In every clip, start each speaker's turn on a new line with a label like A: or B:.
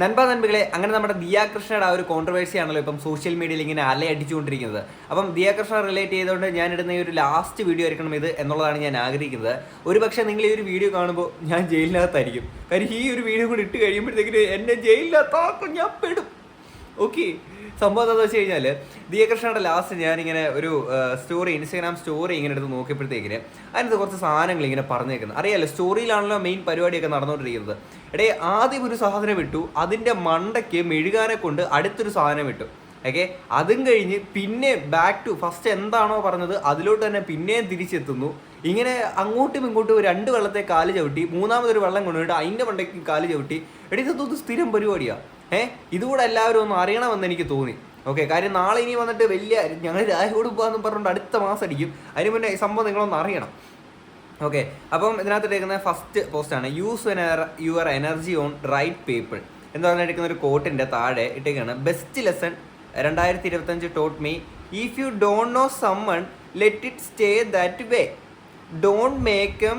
A: നൻപ നൻപുകളെ അങ്ങനെ നമ്മുടെ ദിയാകൃഷ്ണയുടെ ആ ഒരു കോൺട്രവേഴ്സി ആണല്ലോ ഇപ്പം സോഷ്യൽ മീഡിയയിൽ ഇങ്ങനെ അലയടിച്ചുകൊണ്ടിരിക്കുന്നത് അപ്പം ദിയാകൃഷ്ണ റിലേറ്റ് ചെയ്തുകൊണ്ട് ഞാൻ ഇടുന്ന ഈ ഒരു ലാസ്റ്റ് വീഡിയോ ആയിരിക്കണം ഇത് എന്നുള്ളതാണ് ഞാൻ ആഗ്രഹിക്കുന്നത്. ഒരു പക്ഷേ നിങ്ങൾ ഈ ഒരു വീഡിയോ കാണുമ്പോൾ ഞാൻ ജയിലിനകത്തായിരിക്കും. കാര്യം ഈ ഒരു വീഡിയോ കൂടി ഇട്ട് കഴിയുമ്പോഴത്തേക്കിന് എന്നെ ജയിലിനകത്താക്കും ഞാൻ പെടും. ഓക്കെ സംഭവം എന്താണെന്ന് വെച്ച് കഴിഞ്ഞാൽ ദിയകൃഷ്ണയുടെ ലാസ്റ്റ് ഞാനിങ്ങനെ ഒരു സ്റ്റോറി ഇൻസ്റ്റാഗ്രാം സ്റ്റോറി ഇങ്ങനെ എടുത്ത് നോക്കിയപ്പോഴത്തേക്കിന് അതിനകത്ത് കുറച്ച് സാധനങ്ങൾ ഇങ്ങനെ പറഞ്ഞേക്കുന്നത് അറിയാലോ സ്റ്റോറിയിലാണല്ലോ മെയിൻ പരിപാടിയൊക്കെ നടന്നുകൊണ്ടിരിക്കുന്നത് എടേ ആദ്യം ഒരു സാധനം ഇട്ടു അതിന്റെ മണ്ടയ്ക്ക് മെഴുകാനെ കൊണ്ട് അടുത്തൊരു സാധനം ഇട്ടു. ഓക്കെ അതും കഴിഞ്ഞ് പിന്നെ ബാക്ക് ടു ഫസ്റ്റ് എന്താണോ പറഞ്ഞത് അതിലോട്ട് തന്നെ പിന്നെയും തിരിച്ചെത്തുന്നു. ഇങ്ങനെ അങ്ങോട്ടും ഇങ്ങോട്ടും രണ്ട് വെള്ളത്തെ കാൽ ചവിട്ടി മൂന്നാമതൊരു വെള്ളം കൊണ്ടുപോയിട്ട് അതിന്റെ മണ്ടയ്ക്ക് കാൽ ചവിട്ടി. എടീ ഇതൊന്നും സ്ഥിരം പരിപാടിയാണ് ഏഹ് ഇതുകൂടെ എല്ലാവരും ഒന്ന് അറിയണമെന്ന് എനിക്ക് തോന്നി. ഓക്കെ കാര്യം നാളെ ഇനി വന്നിട്ട് വലിയ ഞങ്ങൾ രാജകോട് പോകാന്ന് പറഞ്ഞുകൊണ്ട് അടുത്ത മാസം അടിക്കും അതിന് മുന്നേ ഈ സംഭവം നിങ്ങളൊന്ന് അറിയണം. ഓക്കെ അപ്പം ഇതിനകത്ത് എടുക്കുന്ന ഫസ്റ്റ് പോസ്റ്റാണ് use your energy on right people എന്ന് പറഞ്ഞിരിക്കുന്ന ഒരു കോട്ടിന്റെ താഴെ ഇട്ടേക്കാണ്. ബെസ്റ്റ് ലെസൺ രണ്ടായിരത്തി ഇരുപത്തഞ്ച് taught me if you don't know someone let it stay that way don't make M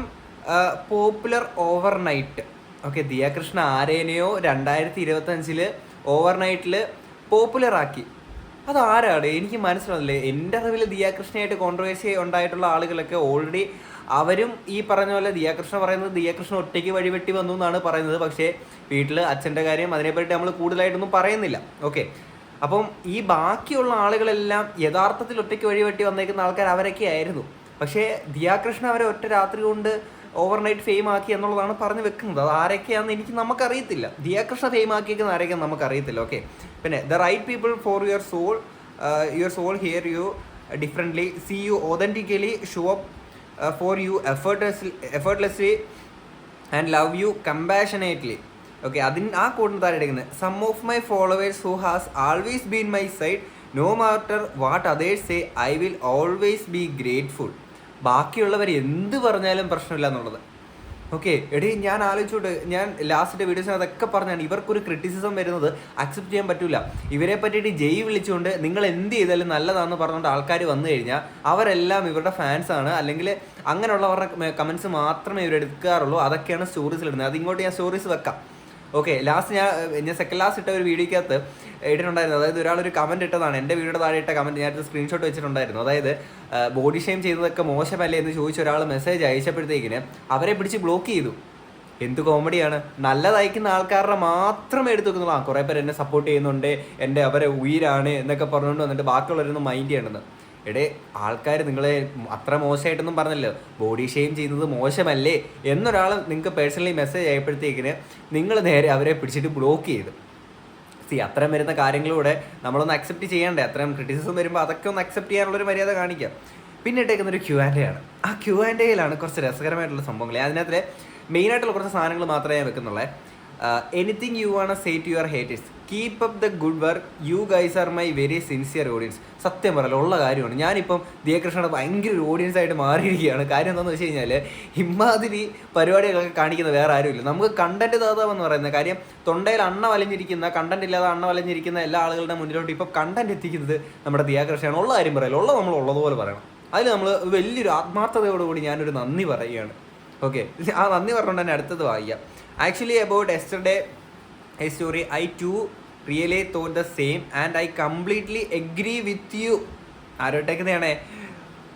A: popular over night okay Diya Krishna ആരേനെയോ രണ്ടായിരത്തി ഇരുപത്തഞ്ചിൽ ഓവർനൈറ്റിൽ പോപ്പുലറാക്കി. അത് ആരാണ് എനിക്ക് മനസ്സിലാവില്ലേ എന്റെ അറിവിൽ ദിയാകൃഷ്ണയായിട്ട് കോൺട്രവേഴ്സി ഉണ്ടായിട്ടുള്ള ആളുകളൊക്കെ ഓൾറെഡി അവരും ഈ പറഞ്ഞ പോലെ ദിയാകൃഷ്ണ പറയുന്നത് ദിയാകൃഷ്ണ ഒറ്റയ്ക്ക് വഴിവെട്ടി വന്നു എന്നാണ് പറയുന്നത്. പക്ഷേ വീട്ടിൽ അച്ഛന്റെ കാര്യം അതിനെപ്പറ്റി നമ്മൾ കൂടുതലായിട്ടൊന്നും പറയുന്നില്ല. ഓക്കെ അപ്പം ഈ ബാക്കിയുള്ള ആളുകളെല്ലാം യഥാർത്ഥത്തിൽ ഒറ്റയ്ക്ക് വഴിവെട്ടി വന്നേക്കുന്ന ആൾക്കാർ അവരൊക്കെ ആയിരുന്നു. പക്ഷേ ദിയാകൃഷ്ണ അവരെ ഒറ്റ രാത്രി കൊണ്ട് ഓവർനൈറ്റ് ഫെയിം ആക്കി എന്നുള്ളതാണ് പറഞ്ഞു വെക്കുന്നത്. അത് ആരൊക്കെയാണെന്ന് എനിക്ക് നമുക്കറിയത്തില്ല. ദിയാകൃഷ്ണ ഫെയിം ആക്കിയിരിക്കുന്ന ആരൊക്കെയാണ് നമുക്കറിയത്തില്ല. ഓക്കെ പിന്നെ the right people for your soul your soul hear you differently see you authentically show up for you effortlessly effortlessly and love you compassionately okay അതിന് ആ കൂട്ടിന് താഴെ എടുക്കുന്നത് some of my followers who has always been my side no matter what others say I will always be grateful ബാക്കിയുള്ളവർ എന്ത് പറഞ്ഞാലും പ്രശ്നമില്ല എന്നുള്ളത്. ഓക്കെ എടി ഞാൻ ആലോചിച്ചോട്ട്. ഞാൻ ലാസ്റ്റിന്റെ വീഡിയോസിനകത്തൊക്കെ പറഞ്ഞാണ് ഇവർക്കൊരു ക്രിറ്റിസിസം വരുന്നത് അക്സെപ്റ്റ് ചെയ്യാൻ പറ്റില്ല ഇവരെ പറ്റിയിട്ട് ജയ് വിളിച്ചുകൊണ്ട് നിങ്ങൾ എന്ത് ചെയ്താലും നല്ലതാണെന്ന് പറഞ്ഞുകൊണ്ട് ആൾക്കാർ വന്നു കഴിഞ്ഞാൽ അവരെല്ലാം ഇവരുടെ ഫാൻസാണ് അല്ലെങ്കിൽ അങ്ങനെയുള്ളവരുടെ കമൻസ് മാത്രമേ ഇവരെടുക്കാറുള്ളൂ അതൊക്കെയാണ് സ്റ്റോറീസിൽ ഇടുന്നത്. അതിങ്ങോട്ട് ഞാൻ സ്റ്റോറീസ് വെക്കാം. ഓക്കെ ലാസ്റ്റ് ഞാൻ ഞാൻ സെക്കൻഡ് ലാസ്റ്റ് ഇട്ട ഒരു വീഡിയോക്കകത്ത് ഇട്ടിട്ടുണ്ടായിരുന്നു. അതായത് ഒരാൾ ഒരു കമന്റ് ഇട്ടതാണ്. എന്റെ വീഡിയോയുടെ താഴെ ഇട്ട കമന്റ് ഞാനത് സ്ക്രീൻഷോട്ട് വെച്ചിട്ടുണ്ടായിരുന്നു. അതായത് ബോഡി ഷെയിം ചെയ്തതൊക്കെ മോശമല്ലേ എന്ന് ചോദിച്ച ഒരാൾ മെസ്സേജ് അയച്ചപ്പോഴത്തേക്കിന് അവരെ പിടിച്ച് ബ്ലോക്ക് ചെയ്തു. എന്ത് കോമഡിയാണ് നല്ലതയക്കുന്ന ആൾക്കാരുടെ മാത്രം എടുത്തു വെക്കുന്നതാ കുറേ പേര് എന്നെ സപ്പോർട്ട് ചെയ്യുന്നുണ്ട്. എന്റെ അവരെ ഉയരാണ് എന്നൊക്കെ പറഞ്ഞുകൊണ്ട് വന്നിട്ട് ബാക്കിയുള്ളവരൊന്നും മൈൻഡ് ചെയ്യണമെന്ന് എടേ ആൾക്കാർ നിങ്ങളെ അത്ര മോശമായിട്ടൊന്നും പറഞ്ഞല്ലോ ബോഡി ഷെയിം ചെയ്യുന്നത് മോശമല്ലേ എന്നൊരാൾ നിങ്ങൾക്ക് പേഴ്സണലി മെസ്സേജ് ആയപ്പോഴത്തേക്കിന് നിങ്ങൾ നേരെ അവരെ പിടിച്ചിട്ട് ബ്ലോക്ക് ചെയ്തു. സി അത്രയും വരുന്ന കാര്യങ്ങളിലൂടെ നമ്മളൊന്ന് അക്സെപ്റ്റ് ചെയ്യണ്ടേ? അത്രയും ക്രിറ്റിസിസം വരുമ്പോൾ അതൊക്കെ ഒന്ന് അക്സെപ്റ്റ് ചെയ്യാനുള്ളൊരു മര്യാദ കാണിക്കാം. പിന്നെ ഇട്ടേക്കുന്ന ഒരു ക്യൂ ആൻഡ് ആണ്. ആ ക്യൂ ആൻഡ് എയിലാണ് കുറച്ച് രസകരമായിട്ടുള്ള സംഭവങ്ങൾ അതിനകത്ത് മെയിനായിട്ടുള്ള കുറച്ച് സാധനങ്ങൾ മാത്രമേ ഞാൻ വെക്കുന്നുള്ളേ. എനിത്തിങ് യു ആണ് say to your haters keep up the good work you guys are my very sincere audience സത്യം പറയല്ലോ ഉള്ള കാര്യമാണ്. ഞാനിപ്പം ദിയകൃഷ്ണയുടെ ഭയങ്കര ഒരു ഓഡിയൻസ് ആയിട്ട് മാറിയിരിക്കുകയാണ്. കാര്യം എന്താണെന്ന് വെച്ച് കഴിഞ്ഞാൽ ഇമാതിരി പരിപാടികളൊക്കെ കാണിക്കുന്ന വേറെ ആരുമില്ല. നമുക്ക് കണ്ടന്റ് ദാതാവെന്ന് പറയുന്നത് കാര്യം തൊണ്ടയിൽ അണ്ണ വലഞ്ഞിരിക്കുന്ന കണ്ടന്റ് ഇല്ലാതെ അണ്ണ വലഞ്ഞിരിക്കുന്ന എല്ലാ ആളുകളുടെ മുന്നിലോട്ട് ഇപ്പം കണ്ടന്റ് എത്തിക്കുന്നത് നമ്മുടെ ദിയാകൃഷ്ണയാണ്. ഉള്ള കാര്യം പറയല്ലോ. ഉള്ളത് നമ്മൾ ഉള്ളതുപോലെ പറയണം. അതിൽ നമ്മൾ വലിയൊരു ആത്മാർത്ഥതയോടുകൂടി ഞാനൊരു നന്ദി പറയുകയാണ്. ഓക്കെ ആ നന്ദി പറഞ്ഞുകൊണ്ട് തന്നെ അടുത്തത് വായിക്കാം. Actually about yesterday a sorry I to really thought the same and I completely agree with you ആരോട്ടേക്കുന്നതാണ്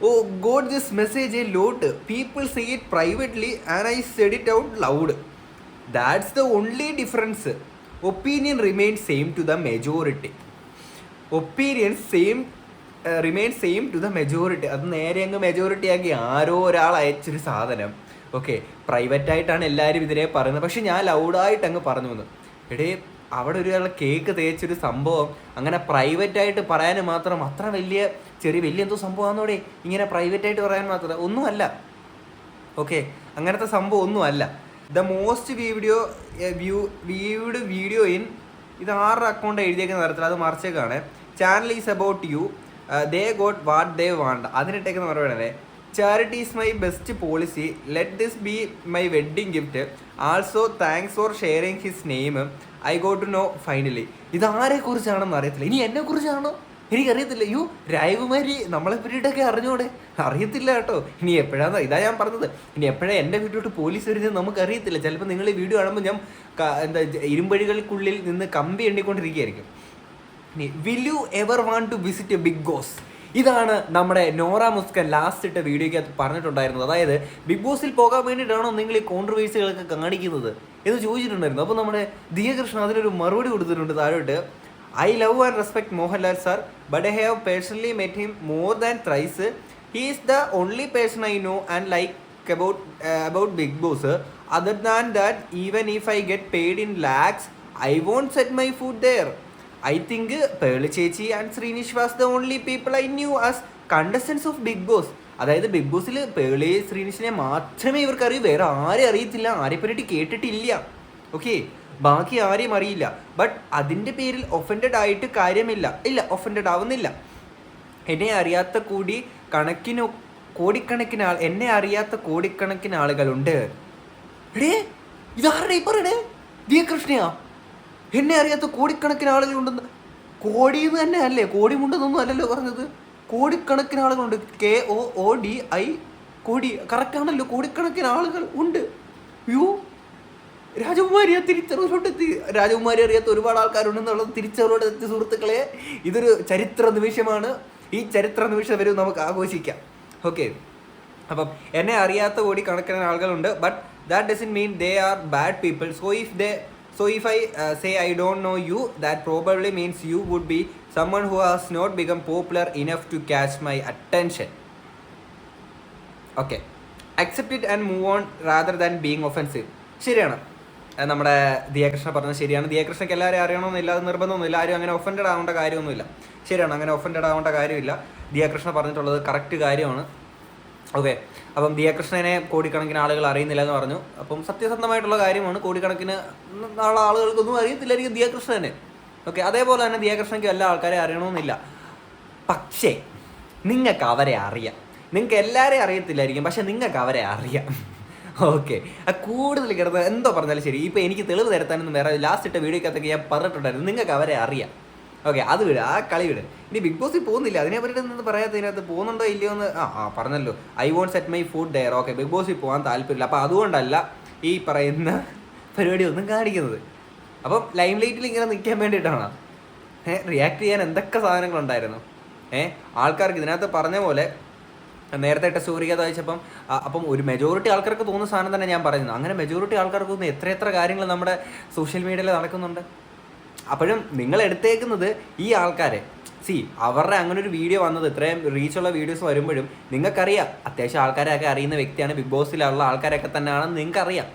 A: oh God this message a lot people say it privately and I said it out loud that's the only difference opinion remain same to the majority opinion same remain same to the majority അത് നേരെ അങ്ങ് majority ആക്കി ആരോ ഒരാൾ അയച്ചൊരു സാധനം. Okay പ്രൈവറ്റായിട്ടാണ് എല്ലാവരും ഇതിനെ പറയുന്നത്. പക്ഷെ ഞാൻ ലൗഡായിട്ട് അങ്ങ് പറഞ്ഞു വന്നു. എടേ അവിടെ ഒരു കേക്ക് തേച്ചൊരു സംഭവം. അങ്ങനെ പ്രൈവറ്റ് ആയിട്ട് പറയാൻ മാത്രം അത്ര വലിയ ചെറിയ വലിയ എന്തോ സംഭവമാണെന്നോടെ ഇങ്ങനെ പ്രൈവറ്റ് ആയിട്ട് പറയാൻ മാത്രം. ഒന്നുമല്ല. ഓക്കെ അങ്ങനത്തെ സംഭവം ഒന്നുമല്ല. The most video view viewed video in ഇത് ആരുടെ അക്കൗണ്ട് എഴുതിയേക്കുന്ന തരത്തിൽ. അത് മറിച്ചേക്കാണ്. Channel is about you they got what they want അതിനിട്ടേക്കുന്ന മറുപടി charity is my best policy let this be my wedding gift also thanks for sharing his name I go to know finally ഇത് ആരെ കുറിച്ചാണെന്ന് അറിയത്തില്ല. ഇനി എന്നെ കുറിച്ചാണോ? എനിക്കറിയത്തില്ല. U രായകുമാരി നമ്മളെ പറ്റിയിട്ടൊക്കെ അറിഞ്ഞോടെ? അറിയത്തില്ല കേട്ടോ. ഇനി എപ്പോഴാണ് ഇതാ ഞാൻ പറഞ്ഞത്. ഇനി എപ്പോഴാണ് എന്റെ വീട്ടിലോട്ട് പോലീസ് വരുന്നത് നമുക്കറിയത്തില്ല. ചിലപ്പോൾ നിങ്ങൾ ഈ വീഡിയോ കാണുമ്പോൾ ഞാൻ എന്താ ഇരുമ്പഴികൾക്കുള്ളിൽ നിന്ന് കമ്പി എണ്ണിക്കൊണ്ടിരിക്കുകയായിരിക്കും will you ever want to visit a Bigg Boss ഇതാണ് നമ്മുടെ നോറ മുസ്കൻ ലാസ്റ്റ് ഇട്ട വീഡിയോയ്ക്ക് വീഡിയോയ്ക്കകത്ത് പറഞ്ഞിട്ടുണ്ടായിരുന്നത്. അതായത് ബിഗ് ബോസിൽ പോകാൻ വേണ്ടിയിട്ടാണോ നിങ്ങൾ ഈ കോൺട്രവേഴ്സികളൊക്കെ കാണിക്കുന്നത് എന്ന് ചോദിച്ചിട്ടുണ്ടായിരുന്നു. അപ്പോൾ നമ്മുടെ ദിയകൃഷ്ണൻ അതിനൊരു മറുപടി കൊടുത്തിട്ടുണ്ട് താഴോട്ട്. I love and respect Mohanlal sir but I have personally met him more than thrice he is the only person I know and like about about Bigg Boss other than that even if I get paid in lakhs I won't set my foot there I think Pearle chechi and Srinish was the only people I knew as contestants of Bigg Boss അതായത് Bigg ബോസിൽ പേളി ശ്രീനിഷിനെ മാത്രമേ ഇവർക്ക് അറിയൂ വേറെ ആരെ അറിയത്തില്ല. ആരെ പറ്റി കേട്ടിട്ടില്ല. ഓക്കെ ബാക്കി ആരെയും അറിയില്ല. ബട്ട് അതിന്റെ പേരിൽ ഒഫൻഡഡ് ആയിട്ട് കാര്യമില്ല. ഇല്ല ഒഫൻഡഡ് ആവുന്നില്ല. എന്നെ അറിയാത്ത കൂടി കണക്കിന് കോടിക്കണക്കിന് ആൾ എന്നെ അറിയാത്ത കോടിക്കണക്കിന് ആളുകളുണ്ട്. എടേ ഇതാരുടെ ഈ പറയണേ ദിയ കൃഷ്ണയാ എന്നെ അറിയാത്ത കോടിക്കണക്കിന് ആളുകളുണ്ടെന്ന്. കോടിന്ന് തന്നെ അല്ലേ? കോടി മുണ്ടെന്നൊന്നും അല്ലല്ലോ പറഞ്ഞത്. കോടിക്കണക്കിന് ആളുകളുണ്ട്. K O O D I കോടി. കറക്റ്റാണല്ലോ കോടിക്കണക്കിന് ആളുകൾ ഉണ്ട്. യോ രാജകുമാരിയെ തിരിച്ചറിവിലോട്ടെത്തി. രാജകുമാരി അറിയാത്ത ഒരുപാട് ആൾക്കാരുണ്ടെന്നുള്ളത് തിരിച്ചറിവിലോട്ട് എത്തിയ സുഹൃത്തുക്കളെ. ഇതൊരു ചരിത്ര നിമിഷമാണ്. ഈ ചരിത്ര നിമിഷം വരും നമുക്ക് ആഘോഷിക്കാം. ഓക്കെ. അപ്പം എന്നെ അറിയാത്ത കോടി കണക്കിന് ആളുകളുണ്ട്. But that doesn't mean they are bad people so if they so if I say I don't know you that probably means you would be someone who has not become popular enough to catch my attention. Okay accept it and move on rather than being offensive ശരിയാണ്. നമ്മുടെ ദിയകൃഷ്ണ പറഞ്ഞത് ശരിയാണ്. ദിയകൃഷ്ണയ്ക്ക് എല്ലാവരും അറിയണമെന്നില്ല അത് നിർബന്ധമൊന്നുമില്ല. ആരും അങ്ങനെ offended ആവേണ്ട കാര്യമൊന്നുമില്ല. ശരിയാണ് അങ്ങനെ ഒഫൻഡഡ് ആവേണ്ട കാര്യമില്ല. ദിയകൃഷ്ണ പറഞ്ഞിട്ടുള്ളത് കറക്റ്റ് കാര്യമാണ്. ഓക്കെ. അപ്പം ദിയകൃഷ്ണനെ കോടിക്കണക്കിന് ആളുകൾ അറിയുന്നില്ല എന്ന് പറഞ്ഞു. അപ്പം സത്യസന്ധമായിട്ടുള്ള കാര്യമാണ്. കോടിക്കണക്കിന് ഉള്ള ആളുകൾക്കൊന്നും അറിയത്തില്ലായിരിക്കും ദിയകൃഷ്ണനെ ഓക്കെ അതേപോലെ തന്നെ ദിയകൃഷ്ണയ്ക്ക് എല്ലാ ആൾക്കാരെ അറിയണമെന്നില്ല. പക്ഷേ നിങ്ങൾക്ക് അവരെ അറിയാം. നിങ്ങൾക്ക് എല്ലാവരെയും അറിയത്തില്ലായിരിക്കും പക്ഷെ നിങ്ങൾക്ക് അവരെ അറിയാം. ഓക്കെ. ആ കൂടുതൽ കിടന്ന് എന്തോ പറഞ്ഞാലും ശരി. ഇപ്പം എനിക്ക് തെളിവ് തരത്താനൊന്നും വേറെ ലാസ്റ്റ് ഇട്ട വീഡിയോക്കകത്തൊക്കെ ഞാൻ പറഞ്ഞിട്ടുണ്ടായിരുന്നു. നിങ്ങൾക്ക് അവരെ അറിയാം. ഓക്കെ അത് വിട് ആ കളി വിട്. ഇനി ബിഗ് ബോസിൽ പോകുന്നില്ല? അതിനെ പറ്റി നിന്ന് പറയാത്തതിനകത്ത് പോകുന്നുണ്ടോ ഇല്ലയോ എന്ന്? ആ പറഞ്ഞല്ലോ. I won't set my foot there okay Bigg ബോസിൽ പോകാൻ താല്പര്യമില്ല. അപ്പോൾ അതുകൊണ്ടല്ല ഈ പറയുന്ന പരിപാടി ഒന്നും കാണിക്കുന്നത്. അപ്പം ലൈം ലൈറ്റിൽ ഇങ്ങനെ നിൽക്കാൻ വേണ്ടിയിട്ടാണ്. ഏഹ് റിയാക്ട് ചെയ്യാൻ എന്തൊക്കെ സാധനങ്ങളുണ്ടായിരുന്നു? ഏഹ് ആൾക്കാർക്ക് ഇതിനകത്ത് പറഞ്ഞ പോലെ നേരത്തെ ഇട്ട സൂര്യകഥ വായിച്ചപ്പം അപ്പം ഒരു മെജോറിറ്റി ആൾക്കാർക്ക് തോന്നുന്ന സാധനം തന്നെ ഞാൻ പറയുന്നത്. അങ്ങനെ മെജോറിറ്റി ആൾക്കാർക്ക് തോന്നുന്ന എത്ര എത്ര കാര്യങ്ങൾ നമ്മുടെ സോഷ്യൽ മീഡിയയിൽ നടക്കുന്നുണ്ട്? അപ്പോഴും നിങ്ങൾ എടുത്തേക്കുന്നത് ഈ ആൾക്കാരെ. സി അവരുടെ അങ്ങനെ ഒരു വീഡിയോ വന്നത് ഇത്രയും റീച്ചുള്ള വീഡിയോസ് വരുമ്പോഴും നിങ്ങൾക്കറിയാം. അത്യാവശ്യം ആൾക്കാരെയൊക്കെ അറിയുന്ന വ്യക്തിയാണ് ബിഗ് ബോസിലുള്ള ആൾക്കാരൊക്കെ തന്നെയാണെന്ന് നിങ്ങൾക്കറിയാം.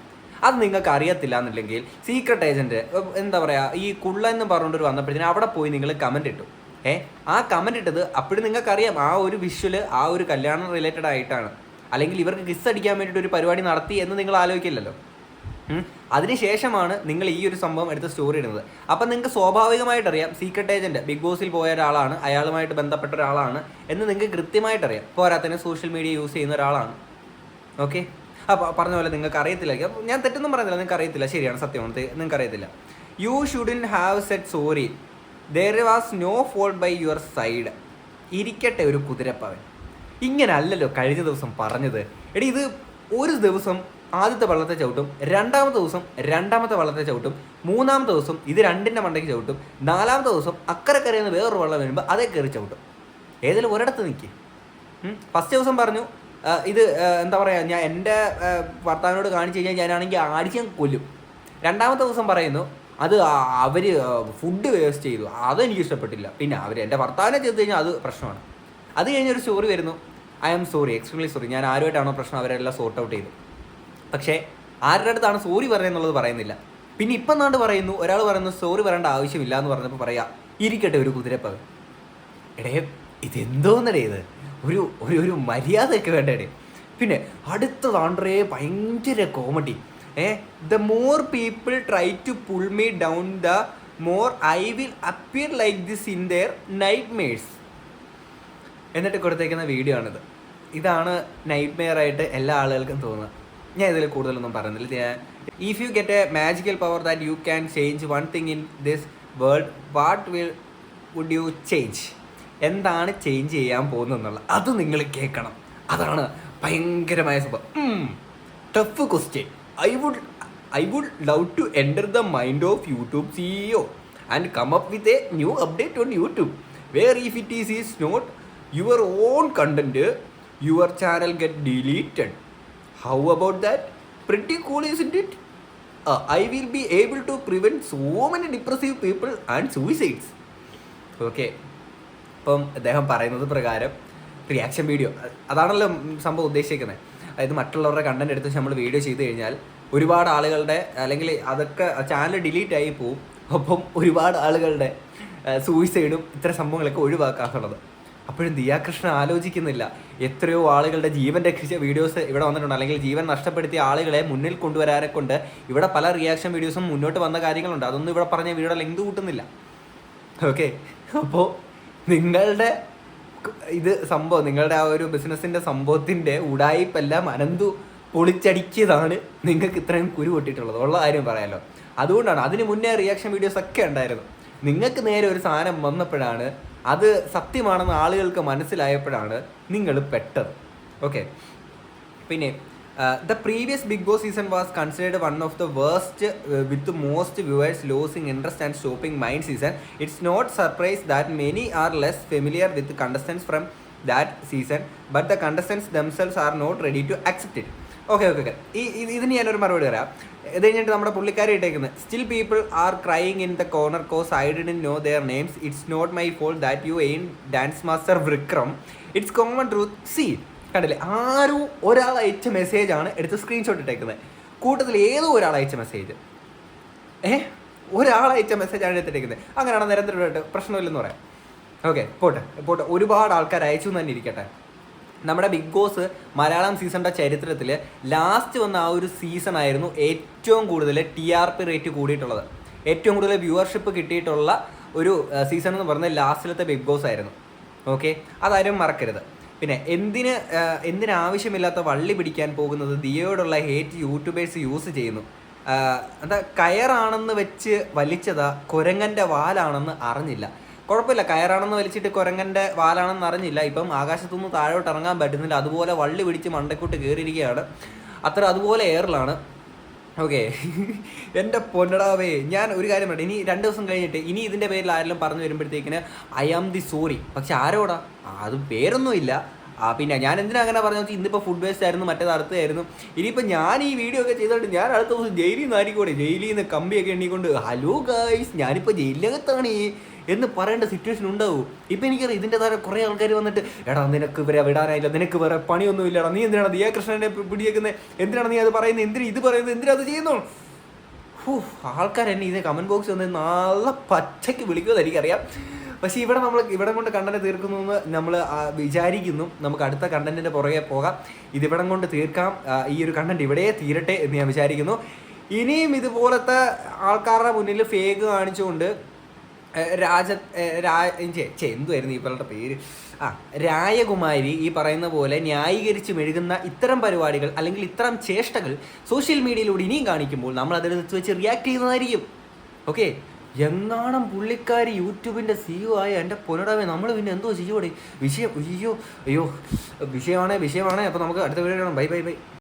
A: അത് നിങ്ങൾക്ക് അറിയത്തില്ല എന്നുണ്ടെങ്കിൽ സീക്രട്ട് ഏജന്റ് എന്താ പറയുക ഈ കുള്ള എന്ന് പറഞ്ഞുകൊണ്ട് വന്നപ്പോഴത്തേനും അവിടെ പോയി നിങ്ങൾ കമന്റ് ഇട്ടു. ഏ ആ കമന്റ് ഇട്ടത് അപ്പോഴും നിങ്ങൾക്കറിയാം ആ ഒരു വിഷ്വൽ ആ ഒരു കല്യാണം റിലേറ്റഡ് ആയിട്ടാണ്. അല്ലെങ്കിൽ ഇവർക്ക് കിസ് അടിക്കാൻ വേണ്ടിയിട്ട് ഒരു പരിപാടി നടത്തി എന്ന് നിങ്ങൾ ആലോചിക്കില്ലല്ലോ. അതിനുശേഷമാണ് നിങ്ങൾ ഈ ഒരു സംഭവം എടുത്ത് സ്റ്റോറി ഇടുന്നത്. അപ്പം നിങ്ങൾക്ക് സ്വാഭാവികമായിട്ട് അറിയാം സീക്രട്ട് ഏജന്റ് ബിഗ് ബോസിൽ പോയ ഒരാളാണ് അയാളുമായിട്ട് ബന്ധപ്പെട്ട ഒരാളാണ് എന്ന് നിങ്ങൾക്ക് കൃത്യമായിട്ട് അറിയാം പോരാത്തന്നെ സോഷ്യൽ മീഡിയ യൂസ് ചെയ്യുന്ന ഒരാളാണ്. ഓക്കെ അപ്പോൾ പറഞ്ഞ പോലെ നിങ്ങൾക്ക് അറിയത്തില്ല. ഞാൻ തെറ്റൊന്നും പറയുന്നില്ല നിങ്ങൾക്ക് അറിയത്തില്ല. ശരിയാണ് സത്യമാണ് നിങ്ങൾക്ക് അറിയത്തില്ല. You shouldn't have set sorry there was no fault by your side ഇരിക്കട്ടെ ഒരു കുതിരപ്പവൻ. ഇങ്ങനല്ലല്ലോ കഴിഞ്ഞ ദിവസം പറഞ്ഞത്. എടി ഇത് ഒരു ദിവസം ആദ്യത്തെ വള്ളത്തെ ചവിട്ടും രണ്ടാമത്തെ ദിവസം രണ്ടാമത്തെ വള്ളത്തെ ചവിട്ടും മൂന്നാമത്തെ ദിവസം ഇത് രണ്ടിന്റെ മണ്ടയ്ക്ക് ചവിട്ടും നാലാമത്തെ ദിവസം അക്കരെ കരയുന്ന വേറൊരു വള്ളം വരുമ്പോൾ അതേ കയറി ചവിട്ടും. ഏതെങ്കിലും ഒരിടത്ത് നിൽക്കുക ഫസ്റ്റ് ദിവസം പറഞ്ഞു ഇത് എന്താ പറയുക ഞാൻ എന്റെ ഭർത്താവിനോട് കാണിച്ചു കഴിഞ്ഞാൽ ഞാനാണെങ്കിൽ ഞാൻ കൊല്ലും. രണ്ടാമത്തെ ദിവസം പറയുന്നു അത് അവർ ഫുഡ് വേസ്റ്റ് ചെയ്തു. അതെനിക്ക് ഇഷ്ടപ്പെട്ടില്ല. പിന്നെ അവർ എന്റെ ഭർത്താവിനെ ചെയ്ത് കഴിഞ്ഞാൽ അത് പ്രശ്നമാണ്. അത് കഴിഞ്ഞൊരു സ്റ്റോറി വരുന്നു. I am sorry extremely sorry ഞാൻ ആരുമായിട്ടാണോ പ്രശ്നം? അവരെല്ലാം സോർട്ട് ഔട്ട് ചെയ്തു. പക്ഷേ ആരുടെ അടുത്താണ് സോറി പറയുന്നുള്ളത് പറയുന്നില്ല. പിന്നെ ഇപ്പം നാണ്ട് പറയുന്നു ഒരാൾ പറയുന്നു സോറി പറയേണ്ട ആവശ്യമില്ല എന്ന് പറഞ്ഞപ്പോൾ പറയാ ഇരിക്കട്ടെ ഒരു കുതിരപ്പകൻ എടേ ഇതെന്തോന്നടേ ഇത്? ഒരു ഒരു ഒരു മര്യാദയൊക്കെ വേണ്ടേ പിന്നെ അടുത്തതാണ്ടേ ഭയങ്കര comedy eh the more people try to pull me down the more I will appear like this in their nightmares എന്നിട്ട് കൊടുത്തേക്കുന്ന വീഡിയോ ആണിത്. ഇതാണ് നൈറ്റ് മെയർ ആയിട്ട് എല്ലാ ആളുകൾക്കും തോന്നുന്നത്. ഞാൻ ഇതിൽ കൂടുതലൊന്നും പറയുന്നില്ല. If you get a magical power that you can change one thing in this world what will would you change എന്താണ് ചേഞ്ച് ചെയ്യാൻ പോകുന്നതെന്നുള്ളത് അത് നിങ്ങൾ കേൾക്കണം. അതാണ് ഭയങ്കരമായ സംഭവം. Tough question I would I would love to enter the mind of YouTube CEO and come up with a new update on YouTube where if it is is not your own content your channel get deleted how about that pretty cool is it i will be able to prevent so many depressive people and suicides. Okay. ഇപ്പം അദ്ദേഹം പറയുന്നത് പ്രകാരം reaction video അതാണല്ലോ സംഭവം ഉദ്ദേശിക്കുന്നത്. അതായത് മറ്റുള്ളവരുടെ content എടുത്ത് നമ്മൾ വീഡിയോ ചെയ്ത് കഴിഞ്ഞാൽ ഒരുപാട് ആളുകളുടെ അല്ലെങ്കിൽ അതൊക്കെ ചാനൽ ഡിലീറ്റ് ആയി പോവും. അപ്പം ഒരുപാട് ആളുകളുടെ സൂയിസൈഡും ഇത്തരം സംഭവങ്ങളൊക്കെ ഒഴിവാക്കാറുള്ളത് അപ്പോഴും ദിയാകൃഷ്ണൻ ആലോചിക്കുന്നില്ല. എത്രയോ ആളുകളുടെ ജീവൻ രക്ഷിച്ച വീഡിയോസ് ഇവിടെ വന്നിട്ടുണ്ട്. അല്ലെങ്കിൽ ജീവൻ നഷ്ടപ്പെടുത്തിയ ആളുകളെ മുന്നിൽ കൊണ്ടുവരാരെ കൊണ്ട് ഇവിടെ പല റിയാക്ഷൻ വീഡിയോസും മുന്നോട്ട് വന്ന കാര്യങ്ങളുണ്ട്. അതൊന്നും ഇവിടെ പറഞ്ഞ വീഡിയോ ലെങ്ത് കൂട്ടുന്നില്ല. ഓക്കെ അപ്പോൾ നിങ്ങളുടെ ഇത് സംഭവം നിങ്ങളുടെ ആ ഒരു ബിസിനസ്സിന്റെ സംഭവത്തിന്റെ ഉടായിപ്പെല്ലാം അനന്തു പൊളിച്ചടിക്കിയതാണ് നിങ്ങൾക്ക് ഇത്രയും കുരു പൊട്ടിയിട്ടുള്ളത്. ഉള്ള കാര്യം പറയാലോ. അതുകൊണ്ടാണ് അതിന് മുന്നേ റിയാക്ഷൻ വീഡിയോസ് ഒക്കെ ഉണ്ടായിരുന്നു. നിങ്ങൾക്ക് നേരെ ഒരു സാധനം വന്നപ്പോഴാണ് അത് സത്യമാണെന്ന് ആളുകൾക്ക് മനസ്സിലായപ്പോഴാണ് നിങ്ങൾ പെട്ടത്. ഓക്കെ പിന്നെ the previous Bigg Boss season was considered one of the worst with most viewers losing interest and stopping mid season it's not surprise that many are less familiar with contestants from that season but the contestants themselves are not ready to accept it okay okay okay ഈ ഇത് ഇതിന് ഞാനൊരു മറുപടി തരാം കഴിഞ്ഞിട്ട് നമ്മുടെ പുള്ളിക്കാരി ഇട്ടേക്കുന്നത് still people are crying in the corner cause I didn't know their names it's not my fault that you ain't dance master Vikram it's common truth see കണ്ടില്ലേ? ആരും ഒരാൾ അയച്ച ആണ് എടുത്ത് സ്ക്രീൻഷോട്ട് ഇട്ടേക്കുന്നത് കൂട്ടത്തിൽ ഏതോ ഒരാൾ അയച്ച മെസ്സേജ് ഏ? ഒരാൾ അയച്ച ആണ് എടുത്തിട്ടേക്കുന്നത് അങ്ങനെയാണ് നിരന്തരമായിട്ട് പ്രശ്നമില്ലെന്ന് പറയാം. ഓക്കെ പോട്ടെ. പോട്ടെ. ഒരുപാട് ആൾക്കാർ അയച്ചു തന്നെ ഇരിക്കട്ടെ. നമ്മുടെ ബിഗ് ബോസ് മലയാളം സീസണിന്റെ ചരിത്രത്തിൽ ലാസ്റ്റ് വന്ന ആ ഒരു സീസൺ ആയിരുന്നു ഏറ്റവും കൂടുതൽ ടി ആർ പി റേറ്റ് കൂടിയിട്ടുള്ളത്. ഏറ്റവും കൂടുതൽ വ്യൂവർഷിപ്പ് കിട്ടിയിട്ടുള്ള ഒരു സീസൺ എന്ന് പറഞ്ഞാൽ ലാസ്റ്റിലത്തെ ബിഗ് ബോസ് ആയിരുന്നു. ഓക്കെ അതാരും മറക്കരുത്. പിന്നെ എന്തിന് എന്തിനാവശ്യമില്ലാത്ത വള്ളി പിടിക്കാൻ പോകുന്നത് ദിയയോടുള്ള ഹേറ്റ് യൂട്യൂബേഴ്സ് യൂസ് ചെയ്യുന്നു. എന്താ കയറാണെന്ന് വെച്ച് വലിച്ചതാ കുരങ്ങന്റെ വാലാണെന്ന് അറിഞ്ഞില്ല. കുഴപ്പമില്ല. കയറാണെന്ന് വലിച്ചിട്ട് കുരങ്ങന്റെ വാലാണെന്ന് അറിഞ്ഞില്ല. ഇപ്പം ആകാശത്തുനിന്ന് താഴോട്ട് ഇറങ്ങാൻ പറ്റുന്നില്ല. അതുപോലെ വള്ളി പിടിച്ച് മണ്ടക്കോട്ട് കയറിയിരിക്കുകയാണ് അത്ര അതുപോലെ എയറിലാണ് ഓക്കെ എന്റെ പൊന്നടാവേ ഞാൻ ഒരു കാര്യം പറയട്ടെ. ഇനി രണ്ട് ദിവസം കഴിഞ്ഞിട്ട് ഇനി ഇതിന്റെ പേരിൽ ആരെങ്കിലും പറഞ്ഞു വരുമ്പോഴത്തേക്കിന് ഐ ആം ദി സോറി പക്ഷെ ആരോടാ? അത് പേരൊന്നുമില്ല ആ പിന്നെ ഞാൻ എന്തിനാ അങ്ങനെ പറഞ്ഞു വെച്ചാൽ ഇന്നിപ്പോൾ ഫുഡ് വേസ്റ്റ് ആയിരുന്നു മറ്റേത് അടുത്തായിരുന്നു ഇനിയിപ്പോൾ ഞാൻ ഈ വീഡിയോ ഒക്കെ ചെയ്തോണ്ട് ഞാൻ അടുത്ത ദിവസം ജയിലിൽ നിന്ന് ആയിരിക്കൂടെ ജയിലിൽ നിന്ന് കമ്പിയൊക്കെ എണ്ണിക്കൊണ്ട് ഹലോ ഗായ്സ് ഞാനിപ്പോൾ ജയിലിനകത്താണ് ഈ എന്ന് പറയേണ്ട സിറ്റുവേഷൻ ഉണ്ടാവും. ഇപ്പം എനിക്കറിയാം ഇതിന്റെ താരം കുറേ ആൾക്കാർ വന്നിട്ട് എടാ നിനക്ക് ഇവരെ വിടാനായില്ല നിനക്ക് വേറെ പണിയൊന്നും ഇല്ലടാ നീ എന്തിനാണ് ദിയാ കൃഷ്ണനെ പിടിയേക്കുന്നത് എന്തിനാണ് നീ അത് പറയുന്നത് എന്തിനാ ഇത് പറയുന്നത് എന്തിനാ അത് ചെയ്യുന്നു? ആൾക്കാർ എന്നെ ഇതേ കമന്റ് ബോക്സ് വന്ന് നല്ല പച്ചയ്ക്ക് വിളിക്കുമെന്ന് എനിക്കറിയാം. പക്ഷേ ഇവിടെ നമ്മൾ ഇവിടെ കൊണ്ട് കണ്ടന്റ് തീർക്കുന്നു എന്ന് നമ്മൾ വിചാരിക്കുന്നു. നമുക്ക് അടുത്ത കണ്ടന്റിന്റെ പുറകെ പോകാം. ഇതിവിടം കൊണ്ട് തീർക്കാം. ഈ ഒരു കണ്ടന്റ് ഇവിടെ തീരട്ടെ എന്ന് ഞാൻ വിചാരിക്കുന്നു. ഇനിയും ഇതുപോലത്തെ ആൾക്കാരുടെ മുന്നിൽ ഫേക്ക് കാണിച്ചുകൊണ്ട് രാജ ചേ എന്തുവായിരുന്നു ഈ പേര്? ആ രായകുമാരി ഈ പറയുന്ന പോലെ ന്യായീകരിച്ച് മെഴുകുന്ന ഇത്തരം പരിപാടികൾ അല്ലെങ്കിൽ ഇത്തരം ചേഷ്ടകൾ സോഷ്യൽ മീഡിയയിലൂടെ ഇനിയും കാണിക്കുമ്പോൾ നമ്മൾ അതിനകത്ത് വെച്ച് റിയാക്ട് ചെയ്യുന്നതായിരിക്കും. ഓക്കെ എങ്ങാണം പുള്ളിക്കാരി യൂട്യൂബിന്റെ സിഇഒ ആയ എന്റെ പൊന്നടാവേ നമ്മൾ പിന്നെ എന്തോ ചെയ്യോടെ? വിഷയം അയ്യോ അയ്യോ വിഷയമാണേ വിഷയമാണേ. അപ്പോൾ നമുക്ക് അടുത്ത വീഡിയോ കാണാം. Bye bye bye.